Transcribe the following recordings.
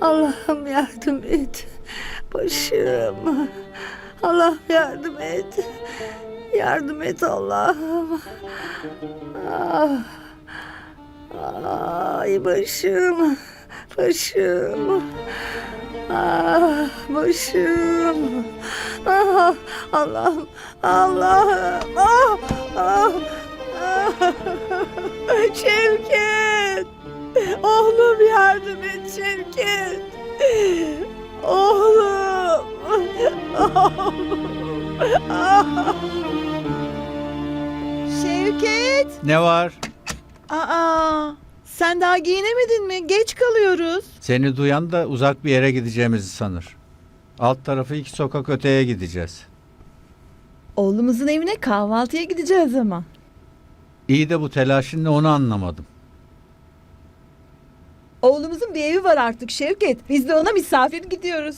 Allah'ım yardım et. Başım. Allah'ım yardım et. Yardım et Allah'ım. Ah. Ay başım. Başım. Ah başım. Ah Allah'ım. Allah'ım. Ah, ah, ah. Şevket. Oğlum yardım et Şevket. Oğlum. Oğlum. Ah. Şevket! Ne var? Aa, sen daha giyinemedin mi? Geç kalıyoruz. Seni duyan da uzak bir yere gideceğimizi sanır. Alt tarafı iki sokak öteye gideceğiz. Oğlumuzun evine kahvaltıya gideceğiz ama. İyi de bu telaşın ne onu anlamadım. Oğlumuzun bir evi var artık Şevket. Biz de ona misafir gidiyoruz.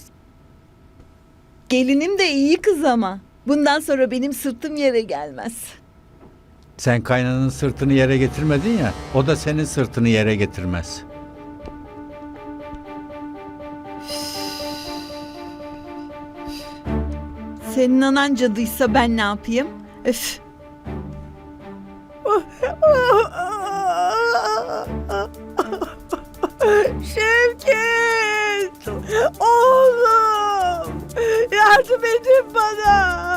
Gelinim de iyi kız ama. Bundan sonra benim sırtım yere gelmez. Sen kaynanın sırtını yere getirmedin ya, o da senin sırtını yere getirmez. Senin anan cadıysa ben ne yapayım? Öf. Şevket! Oğlum! Yardım edin bana!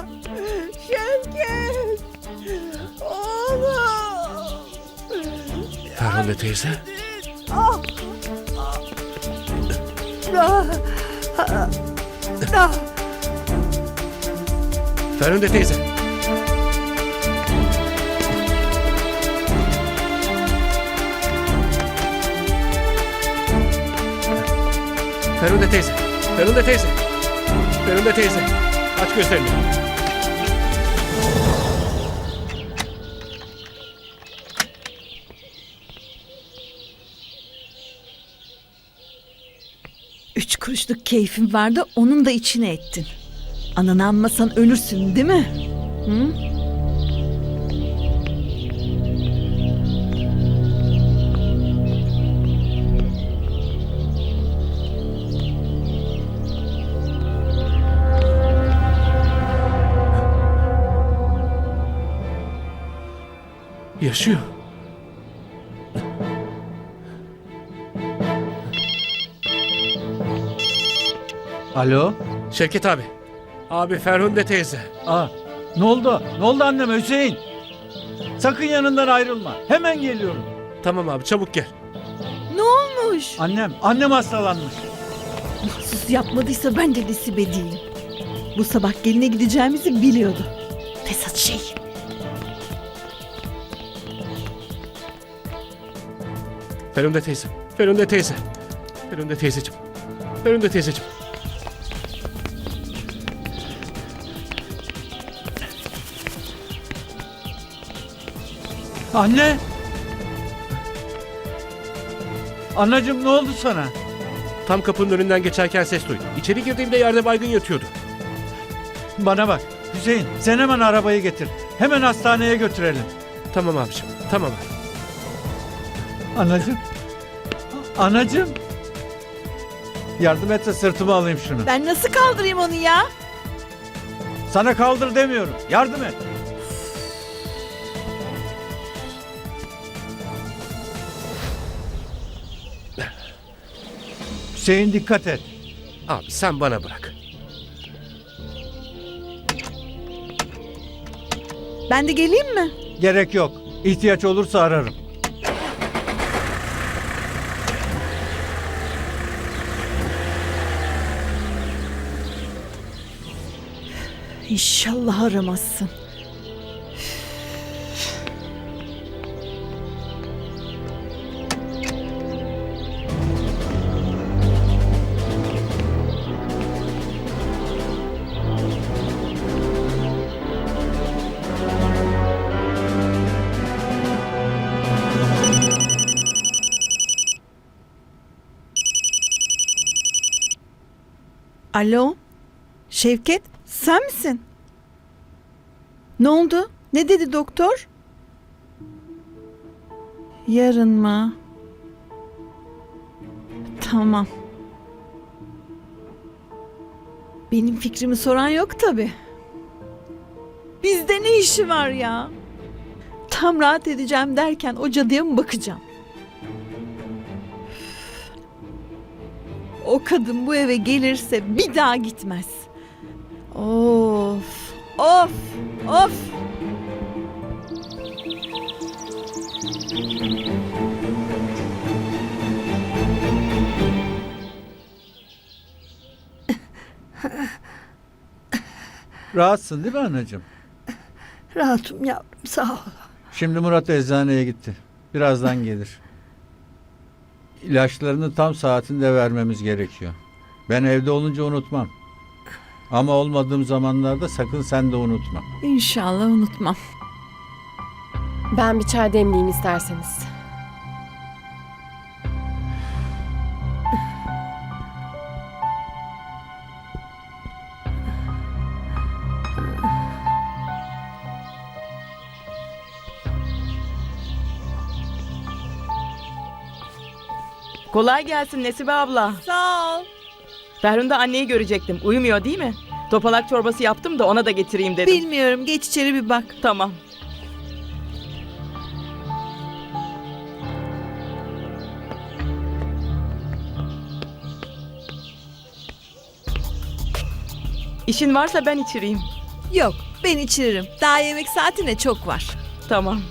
Ferhunde teyze. Ferhunde teyze. Ferhunde teyze. Ferhunde teyze. Ferhunde teyze. Aç gözlerini. Kuruşluk keyfim vardı onun da içine ettin. Ananı anmasan ölürsün değil mi? Hı? Yaşıyor. Alo? Şevket abi. Abi Ferhunde teyze. Aa, ne oldu? Ne oldu anneme Hüseyin? Sakın yanından ayrılma. Hemen geliyorum. Tamam abi çabuk gel. Ne olmuş? Annem, annem hastalanmış. Sus yapmadıysa ben de nesibe değilim. Bu sabah geline gideceğimizi biliyordu. Fesat şey. Ferhunde teyze. Ferhunde teyze. Ferhunde teyzeciğim. Ferhunde teyzeciğim. Anne! Anacığım ne oldu sana? Tam kapının önünden geçerken ses duydum. İçeri girdiğimde yerde baygın yatıyordu. Bana bak. Hüseyin sen hemen arabayı getir. Hemen hastaneye götürelim. Tamam abiciğim. Tamam abi. Anacığım. Anacığım. Yardım et de sırtıma alayım şunu. Ben nasıl kaldırayım onu ya? Sana kaldır demiyorum. Yardım et. Hüseyin dikkat et. Abi sen bana bırak. Ben de geleyim mi? Gerek yok. İhtiyaç olursa ararım. İnşallah aramazsın. Alo? Şevket, sen misin? Ne oldu? Ne dedi doktor? Yarın mı? Tamam. Benim fikrimi soran yok tabi. Bizde ne işi var ya? Tam rahat edeceğim derken o cadıya mı bakacağım? O kadın bu eve gelirse bir daha gitmez. Of, of, of. Rahatsın değil mi anneciğim? Rahatım yavrum sağ ol. Şimdi Murat eczaneye gitti. Birazdan gelir. İlaçlarını tam saatinde vermemiz gerekiyor. Ben evde olunca unutmam. Ama olmadığım zamanlarda sakın sen de unutma. İnşallah unutmam. Ben bir çay demleyeyim isterseniz. Kolay gelsin Nesibe abla. Sağ ol. Ferhunda anneyi görecektim. Uyumuyor değil mi? Topalak çorbası yaptım da ona da getireyim dedim. Bilmiyorum, geç içeri bir bak. Tamam. İşin varsa ben içireyim. Yok, ben içiririm. Daha yemek saatine çok var. Tamam.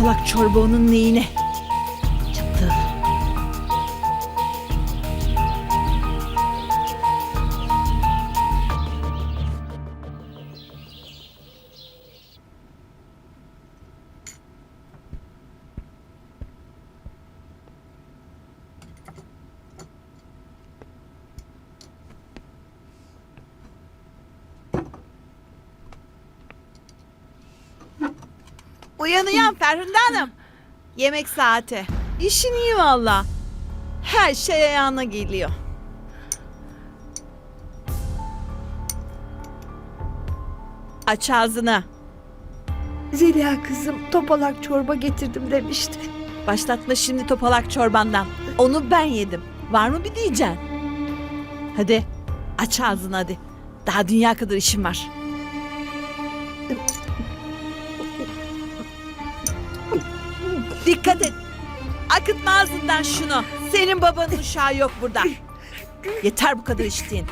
Topalak çorba onun neyine? Uyan uyan Ferhunde Hanım. Yemek saati. İşin iyi valla. Her şey ayağına geliyor. Aç ağzını. Zeliha kızım topalak çorba getirdim demişti. Başlatma şimdi topalak çorbandan. Onu ben yedim. Var mı bir diyeceksin? Hadi aç ağzını hadi. Daha dünya kadar işim var. Dikkat et. Akıtma ağzından şunu. Senin babanın uşağı yok burada. Yeter bu kadar içtiğin.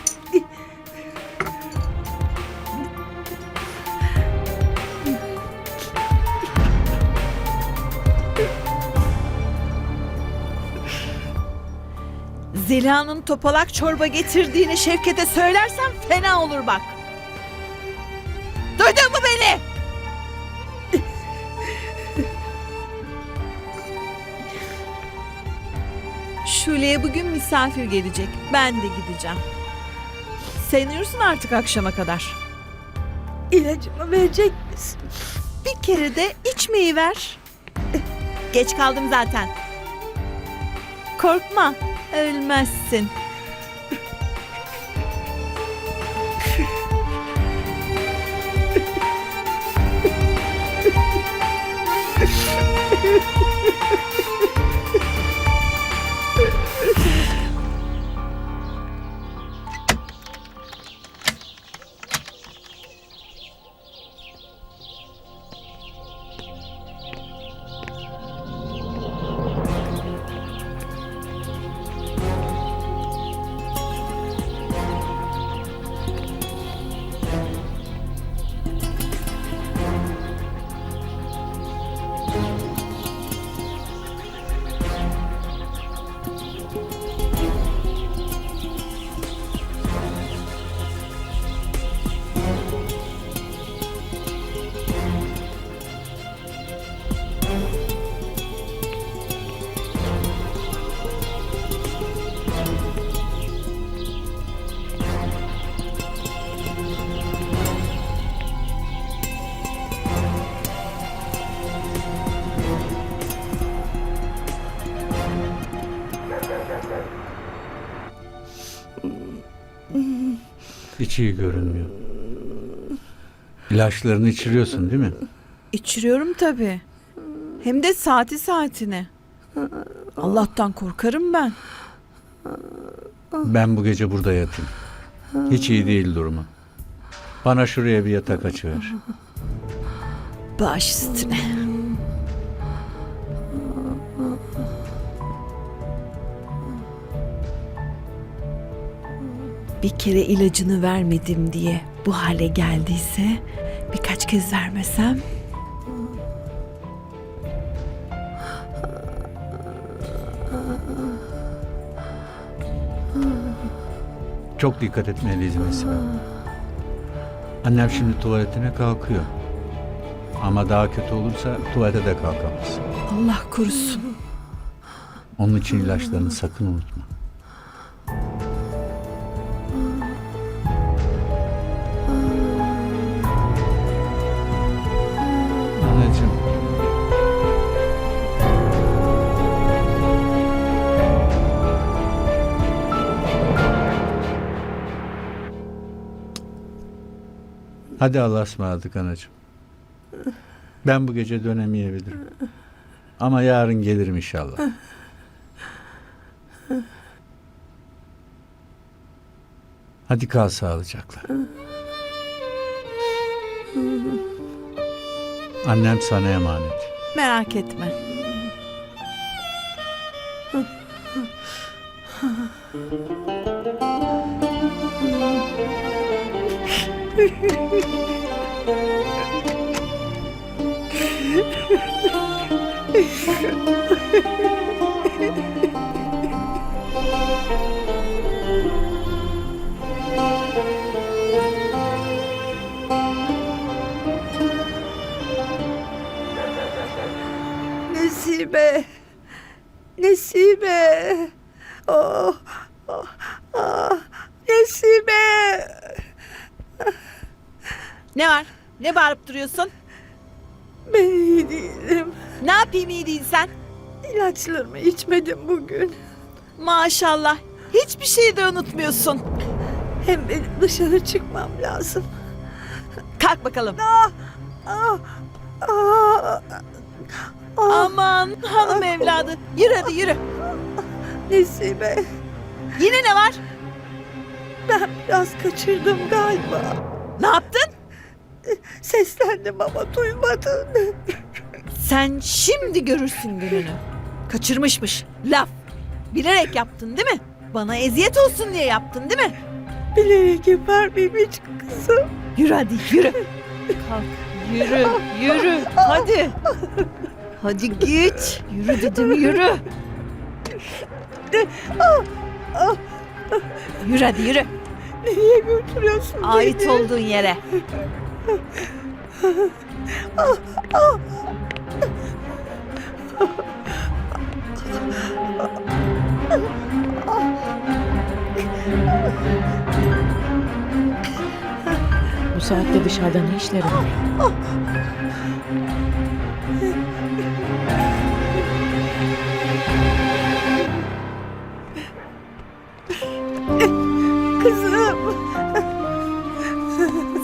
Zeliha'nın topalak çorba getirdiğini Şevket'e söylersen fena olur bak. Şule'ye bugün misafir gelecek. Ben de gideceğim. Sen uyursun artık akşama kadar. İlacımı verecek misin? Bir kere de içmeyi ver. Geç kaldım zaten. Korkma, ölmezsin. Hiç iyi görünmüyor. İlaçlarını içiriyorsun değil mi? İçiriyorum tabii. Hem de saati saatine. Allah'tan korkarım ben. Ben bu gece burada yatayım. Hiç iyi değil durumu. Bana şuraya bir yatak açıver. Baş üstüne. Bir kere ilacını vermedim diye bu hale geldiyse birkaç kez vermesem Çok dikkat etmeliyiz mesela. Annem şimdi tuvaletine kalkıyor. Ama daha kötü olursa tuvalete de kalkamaz. Allah korusun. Onun için ilaçlarını sakın unutma. Hadi Allah'a ısmarladık anacığım. Ben bu gece dönemeyebilirim. Ama yarın gelirim inşallah. Hadi kal sağlıcakla. Annem sana emanet. Merak etme. Nesibe. Nesibe. Oh, oh, ah, Nesibe. Ne var? Ne bağırıp duruyorsun? Ben iyi değilim. Ne yapayım iyi değil sen? İlaçlarımı içmedim bugün. Maşallah. Hiçbir şeyi de unutmuyorsun. Hem benim dışarı çıkmam lazım. Kalk bakalım. Ah, ah, ah, Aman hanım evladı. Yürü hadi yürü. Nesibe. Yine ne var? Ben biraz kaçırdım galiba. Ne yaptın? Seslendim ama duymadın. Sen şimdi görürsün gününü. Kaçırmışmış. Laf. Bilerek yaptın değil mi? Bana eziyet olsun diye yaptın değil mi? Bilerek yapar mıyım hiç kızım? Yürü hadi yürü. Kalk. Yürü. Yürü. Hadi. Hadi git. Yürü dedim yürü. Yürü hadi yürü. Nereye götürüyorsun Ait beni? olduğun yere. Bu saatte dışarıda ne işleri var?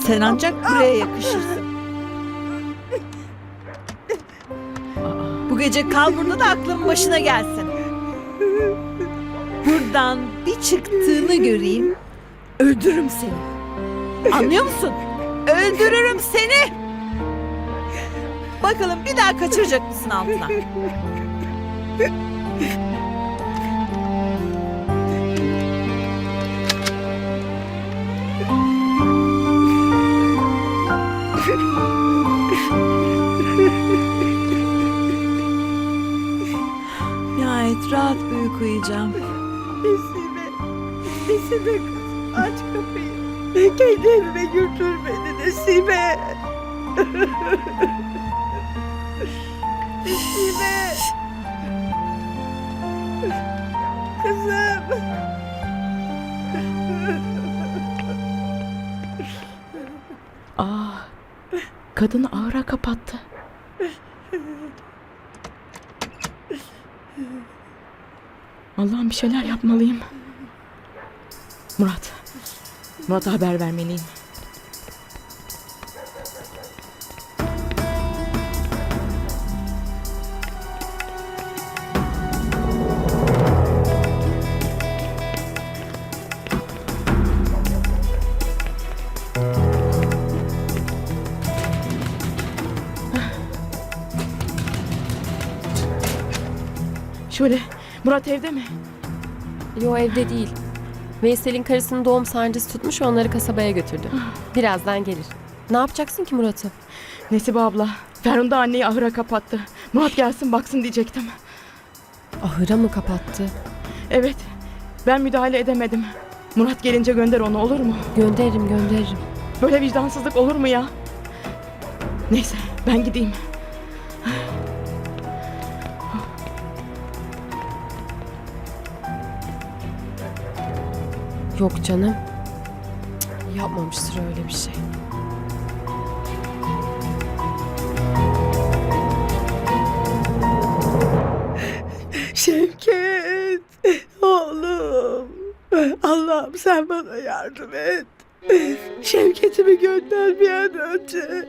Sen ancak buraya yakışırsın. Bu gece kal burada da aklın başına gelsin. Buradan bir çıktığını göreyim. Öldürürüm seni. Anlıyor musun? Öldürürüm seni. Bakalım bir daha kaçıracak mısın altına? Rahat bir uyku uyuyacağım. Nesibe. Nesibe kız. Aç kapıyı. Kendi evime götür beni Nesibe. Nesibe. Kızım. Aa, kadın ağıra kapattı. Allah'ım bir şeyler yapmalıyım. Murat. Murat'a haber vermeliyim. Şöyle, Murat evde mi? Yo evde değil. Veysel'in karısının doğum sancısı tutmuş onları kasabaya götürdü. Birazdan gelir. Ne yapacaksın ki Murat'ı? Nesibe abla, Ferhunda anneyi ahıra kapattı. Murat gelsin baksın diyecektim. Ahıra mı kapattı? Evet, ben müdahale edemedim. Murat gelince gönder onu olur mu? Gönderirim gönderirim. Böyle vicdansızlık olur mu ya? Neyse, ben gideyim. Yok canım. Yapmamıştır öyle bir şey. Şevket. Oğlum. Allah'ım sen bana yardım et. Şevket'imi gönder bir an önce.